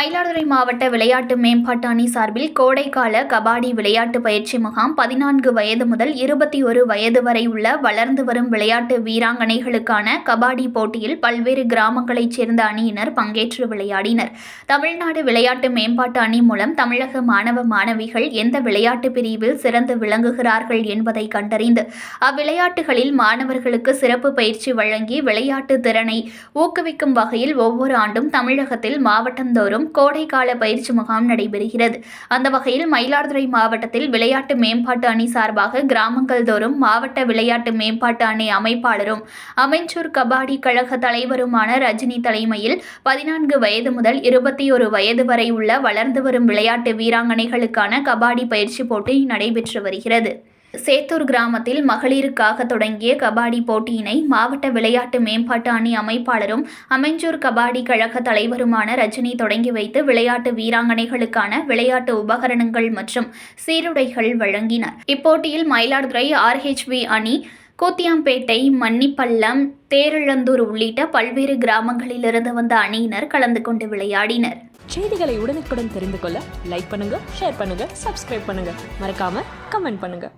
மயிலாடுதுறை மாவட்ட விளையாட்டு மேம்பாட்டு அணி சார்பில் கோடைக்கால கபாடி விளையாட்டு பயிற்சி முகாம் பதினான்கு வயது முதல் இருபத்தி ஒரு வயது வரை உள்ள வளர்ந்து வரும் விளையாட்டு வீராங்கனைகளுக்கான கபாடி போட்டியில் பல்வேறு கிராமங்களைச் சேர்ந்த அணியினர் பங்கேற்று விளையாடினர். தமிழ்நாடு விளையாட்டு மேம்பாட்டு அணி மூலம் தமிழக மாணவ மாணவிகள் எந்த விளையாட்டு பிரிவில் சிறந்து விளங்குகிறார்கள் என்பதை கண்டறிந்து அவ்விளையாட்டுகளில் மாணவர்களுக்கு சிறப்பு பயிற்சி வழங்கி விளையாட்டு திறனை ஊக்குவிக்கும் வகையில் ஒவ்வொரு ஆண்டும் தமிழகத்தில் மாவட்டந்தோறும் கோடைக்கால பயிற்சி முகாம் நடைபெறுகிறது. அந்த வகையில் மயிலாடுதுறை மாவட்டத்தில் விளையாட்டு மேம்பாட்டு அணி சார்பாக கிராமங்கள் தோறும் மாவட்ட விளையாட்டு மேம்பாட்டு அணி அமைப்பாளரும் அமைச்சூர் கபாடி கழக தலைவருமான ரஜினி தலைமையில் பதினான்கு வயது முதல் இருபத்தி ஒரு வயது வரை உள்ள வளர்ந்து வரும் விளையாட்டு வீராங்கனைகளுக்கான கபாடி பயிற்சி போட்டி நடைபெற்று வருகிறது. சேத்தூர் கிராமத்தில் மகளிருக்காக தொடங்கிய கபாடி போட்டியினை மாவட்ட விளையாட்டு மேம்பாட்டு அணி அமைப்பாளரும் அமைஞ்சூர் கபாடி கழக தலைவருமான ரஜினி தொடங்கி வைத்து விளையாட்டு வீராங்கனைகளுக்கான விளையாட்டு உபகரணங்கள் மற்றும் சீருடைகள் வழங்கினார். இப்போட்டியில் மயிலாடுதுறை ஆர்ஹெச்வி அணி கூத்தியாம்பேட்டை மன்னிப்பள்ளம் தேரிழந்தூர் உள்ளிட்ட பல்வேறு கிராமங்களிலிருந்து வந்த அணியினர் கலந்து கொண்டு விளையாடினர். செய்திகளை உடனுக்குடன் தெரிந்து கொள்ள லைக் பண்ணுங்க ஷேர் பண்ணுங்க சப்ஸ்கிரைப் பண்ணுங்க. மறக்காம கமெண்ட் பண்ணுங்க.